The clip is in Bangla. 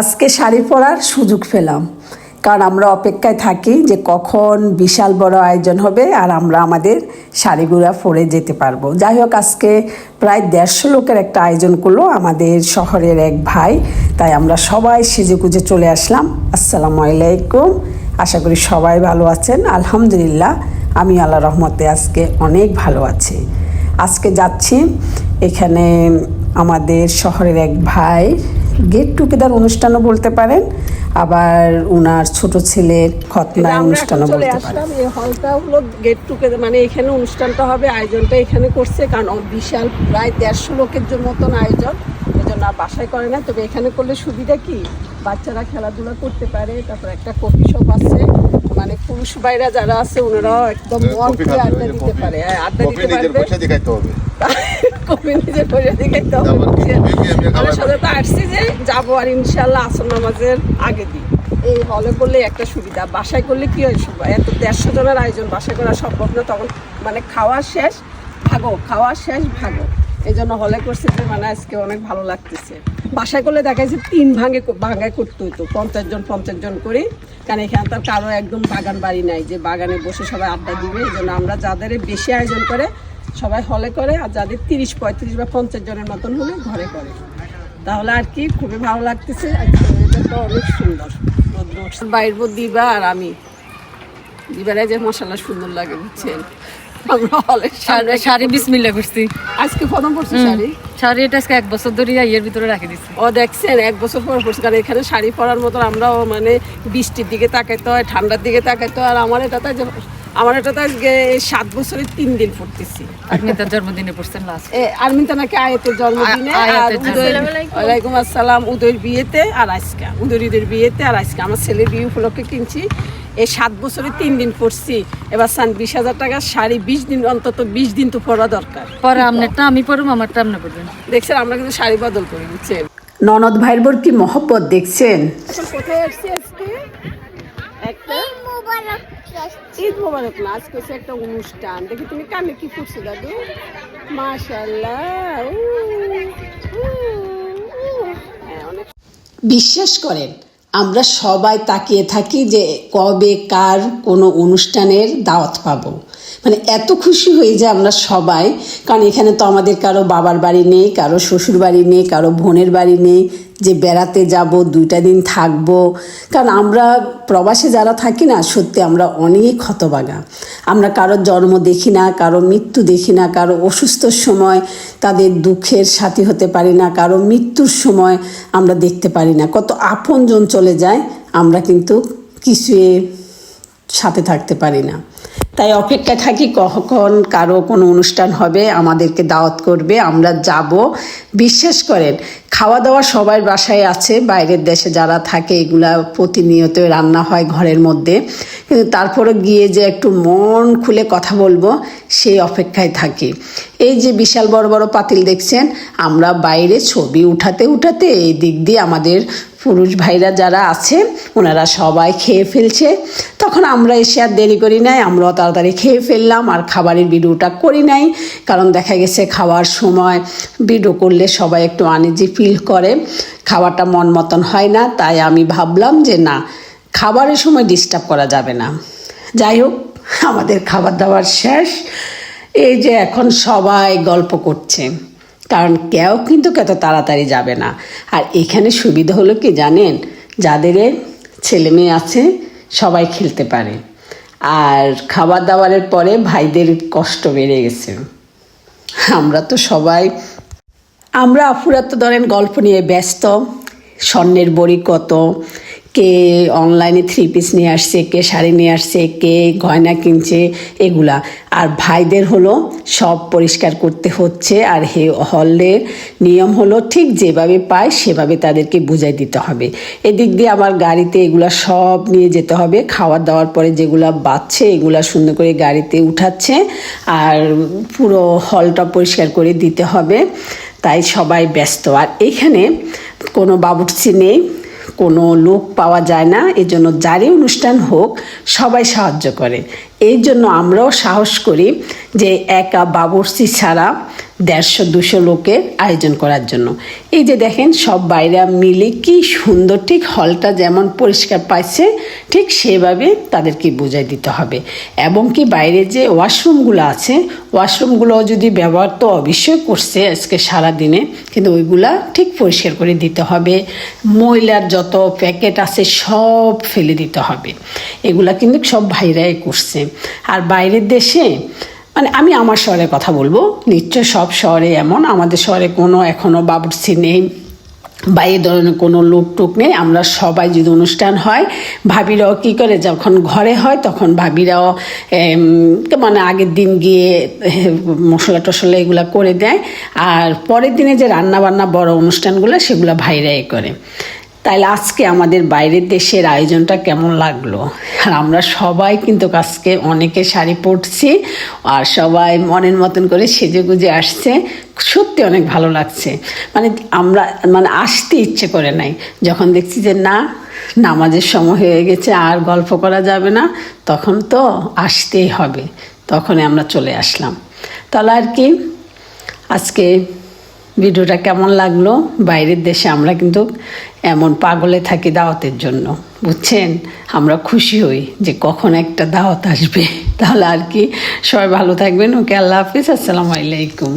আজকে শাড়ি পরার সুযোগ পেলাম। কারণ আমরা অপেক্ষায় থাকি যে কখন বিশাল বড় আয়োজন হবে আর আমরা আমাদের শাড়িগুলো পরে যেতে পারব। যাই হোক, আজকে প্রায় দেড়শো লোকের একটা আয়োজন করল আমাদের শহরের এক ভাই। তাই আমরা সবাই সেজে গুজে চলে আসলাম। আসসালামু আলাইকুম। আশা করি সবাই ভালো আছেন। আলহামদুলিল্লাহ, আমি আল্লাহ রহমতে আজকে অনেক ভালো আছি। আজকে যাচ্ছি এখানে আমাদের শহরের এক ভাই। গেট টুগেদার অনুষ্ঠানও বলতে পারেন আবার ওনার ছোট ছেলের খতনা অনুষ্ঠানও চলে বলতে পারেন। এই হলটা হলো গেট টুগেদার মানে এখানে অনুষ্ঠানটা হবে আয়োজনটা এখানে করছে কারণ ও বিশাল প্রায় দেড়শো লোকের জন্য মতন আয়োজন এই জন্য আর বাসায় করে না তবে এখানে করলে সুবিধা কি? বাচ্চারা খেলাধুলা করতে পারে তারপর একটা কফি শপ আছে মানে পুরুষ ভাইরা যারা আছে ওনারাও একদম মন কফি খুলে আড্ডা দিতে পারে। হ্যাঁ, আড্ডা দিতে পারবে। পয়সা দিয়ে খাইতে হবে কফি নিজের পয়সা দিয়ে খাইতে হবে তারপর কি? বুঝছেন? কফি এমনি আমরা খাওয়া সাথে তো আসছি যে যাব আর ইনশাল্লাহ আসর নামাজের আগে দিই এই হলে করলে একটা সুবিধা। বাসায় করলে কি হয় সব- এত দেড়শো জনের আয়োজন বাসায় করা সম্ভব না। তখন মানে খাওয়া শেষ ভাগো। খাওয়া শেষ ভাগো। এই জন্য হলে করছে যে মানে আজকে অনেক ভালো লাগতেছে। বাসায় করলে দেখা যাচ্ছে তিন ভাঙে ভাঙায় করতে হতো পঞ্চাশ জন পঞ্চাশ জন করে। কারণ এখানে তার কারও একদম বাগান বাড়ি নাই। যে বাগানে বসে সবাই আড্ডা দিবে। এই জন্য আমরা যাদের বেশি আয়োজন করে সবাই হলে করে আর যাদের তিরিশ পঁয়ত্রিশ বা পঞ্চাশ জনের মতন হলে ঘরে করে। তাহলে আর কি খুবই ভালো লাগতেছে। ওয়েদারটা অনেক সুন্দর। বাইর দিবা আর আমি। দিবারে যে মশলা সুন্দর লাগে বুঝছেন? আমরা হলে শাড়ি শাড়ি বিসমিল্লা করছি। আজকে প্রথম পড়ছি শাড়ি? শাড়ি এটা আজকে এক বছর ধরে ইয়ের ভিতরে রাখি দিচ্ছি ও দেখছেন এক বছর পর পড়ছি কারণ এখানে শাড়ি পরার আমরাও মানে বৃষ্টির দিকে তাকাইতে হয় ঠান্ডার দিকে তাকাইতে হয়। আর আমার এটাতে যে আমার এটাতে আজকে সাত বছরের তিন দিন পড়তেছি। আপনি তার জন্মদিনে পড়ছেন লাস্ট নাকি আয়াতের জন্মদিনে উদয়ের ওয়ালাইকুম আসসালাম উদয়ের বিয়েতে আর আজকে উদয়ীদের বিয়েতে আর আজকে। আমার ছেলের বিয়ে উপলক্ষে কিনছি। এই সাত বছরে তিন দিন পড়ছি। এবার সান বিশ হাজার টাকা শাড়ি বিশ দিন অন্তত বিশ দিন তো পরা দরকার। পরে আপনারটা আমি পড়ব আমারটা আপনি পড়বেন দেখছেন আমরা কিন্তু শাড়ি বদল করে বুঝছেন ননদ ভাইয়ের বোর কি মহব্বত দেখছেন। কোথায় আসছি আজকে? একটা ঈদ মোবারক না আজকে হচ্ছে একটা অনুষ্ঠান। দেখি তুমি কানে কি করছ দাদু? মাশাল্লাহ। হ্যাঁ বিশ্বাস করেন আমরা সবাই তাকিয়ে থাকি যে কবে কার কোনো অনুষ্ঠানের দাওয়াত পাবো। মানে এত খুশি হয়ে যায় আমরা সবাই। কারণ এখানে তো আমাদের কারও বাবার বাড়ি নেই, কারও শ্বশুর বাড়ি নেই, কারও বোনের বাড়ি নেই। যে বেড়াতে যাব, দুইটা দিন থাকব। কারণ আমরা প্রবাসে যারা থাকি না, সত্যি আমরা অনেক হতবাগা আমরা কারোর জন্ম দেখি না, কারও মৃত্যু দেখি না, কারও অসুস্থর সময় তাদের দুঃখের সাথী হতে পারি না, কারও মৃত্যুর সময় আমরা দেখতে পারি না। কত আপনজন চলে যায়, আমরা কিন্তু কিছুই সাথে থাকতে পারি না। তাই অপেক্ষা থাকি কখন কারও কোনো অনুষ্ঠান হবে, আমাদেরকে দাওয়াত করবে, আমরা যাব। বিশ্বাস করেন খাওয়া দাওয়া সবার বাসায় আছে, বাইরের দেশে যারা থাকে এগুলা প্রতিনিয়ত রান্না হয় ঘরের মধ্যে। কিন্তু তারপরে গিয়ে যে একটু মন খুলে কথা বলব, সেই অপেক্ষায় থাকি। এই যে বিশাল বড় বড় পাতিল দেখছেন, আমরা বাইরে ছবি উঠাতে উঠাতে এই দিক দিয়ে আমাদের পুরুষ ভাইরা যারা আছে, ওনারা সবাই খেয়ে ফেলছে। তখন আমরা এসে আর দেরি করি নাই, আমরাও তাড়াতাড়ি খেয়ে ফেললাম, আর খাবারের ভিডিওটা করি নাই। কারণ দেখা গেছে খাওয়ার সময় ভিডিও করলে সবাই একটু আনিজি ফিল করে। খাওয়াটা মন মতন হয় না, তাই আমি ভাবলাম যে না, খাবারের সময় ডিস্টার্ব করা যাবে না। যাই হোক, আমাদের খাবার দাবার শেষ। এই যে এখন সবাই গল্প করছে। কারণ কেউ কিন্তু কত তাড়াতাড়ি যাবে না। আর এখানে সুবিধা হলো কি জানেন? যাদের ছেলে মেয়ে আছে, সবাই খেলতে পারে। আর খাবার দাবারের পরে ভাইদের কষ্ট বেড়ে গেছে। আমরা তো সবাই, আমরা আফুরা তো ধরেন গল্প নিয়ে ব্যস্ত, স্বর্ণের বড়ি কত কে অনলাইনে থ্রি পিস নিয়ে আসছে, কে শাড়ি নিয়ে আসছে, কে গয়না কিনছে, এগুলা। আর ভাইদের হলো সব পরিষ্কার করতে হচ্ছে, আর হে হলের নিয়ম হলো ঠিক যেভাবে পায় সেভাবে তাদেরকে বুঝাই দিতে হবে। এদিক দিয়ে আমার গাড়িতে এগুলা সব নিয়ে যেতে হবে, খাওয়া দাওয়ার পরে যেগুলা বাচ্চে এগুলা সুন্দর করে গাড়িতে উঠাচ্ছে, আর পুরো হলটা পরিষ্কার করে দিতে হবে, তাই সবাই ব্যস্ত। আর এখানে কোনো বাবুর্চি নেই কোনো লোক পাওয়া যায় না, এজন্য জন্য যারই অনুষ্ঠান হোক, সবাই সাহায্য করে। এই জন্য আমরাও সাহস করি যে একা বাবরসি ছাড়া দেড়শো, দুশো লোকের আয়োজন করার জন্য। এই যে দেখেন, সব বাইরে মিলে কি সুন্দর, ঠিক হলটা যেমন পরিষ্কার পাইছে, ঠিক সেভাবে তাদেরকে বুঝাই দিতে হবে। এবং কি বাইরে যে ওয়াশরুমগুলো আছে ওয়াশরুমগুলো যদি ব্যবহার তো অবশ্যই করছে আজকে সারা দিনে কিন্তু ওইগুলা ঠিক পরিষ্কার করে দিতে হবে। ময়লার যত প্যাকেট আছে সব ফেলে দিতে হবে। এগুলা কিন্তু সব ভাইরাই করছে। আর বাইরের দেশে মানে আমি আমার শহরের কথা বলব। নিশ্চয় সব শহরে এমন। আমাদের শহরে কোনো এখনও বাবুর্চি নেই বা এই ধরনের কোনো লোক টোক নেই। আমরা সবাই যদি অনুষ্ঠান হয়, ভাবিরাও কী করে? যখন ঘরে হয়, তখন ভাবিরাও মানে আগের দিন গিয়ে মশলা টশলা এগুলো করে দেয়। আর পরের দিনে যে রান্না বান্না বড় অনুষ্ঠানগুলো, সেগুলো ভাইরাই করে। তাইলে আজকে আমাদের বাইরের দেশের আয়োজনটা কেমন লাগল? আর আমরা সবাই কিন্তু আজকে অনেকে শাড়ি পরছি, আর সবাই মনের মতন করে সেজে গুজে আসছে। সত্যি অনেক ভালো লাগছে। মানে আমরা মানে আসতে ইচ্ছে করে নাই। যখন দেখছি যে না, নামাজের সময় হয়ে গেছে, আর গল্প করা যাবে না, তখন তো আসতেই হবে। তখনই আমরা চলে আসলাম। তাহলে আর কি, আজকে ভিডিওটা কেমন লাগল? বাইরের দেশে আমরা কিন্তু এমন পাগলে থাকি দাওয়াতের জন্য। বুঝছেন? আমরা খুশি হই যে কখন একটা দাওয়াত আসবে। তাহলে আর কি? সবাই ভালো থাকবেন। ওকে আল্লাহ হাফিজ। আসসালামু আলাইকুম।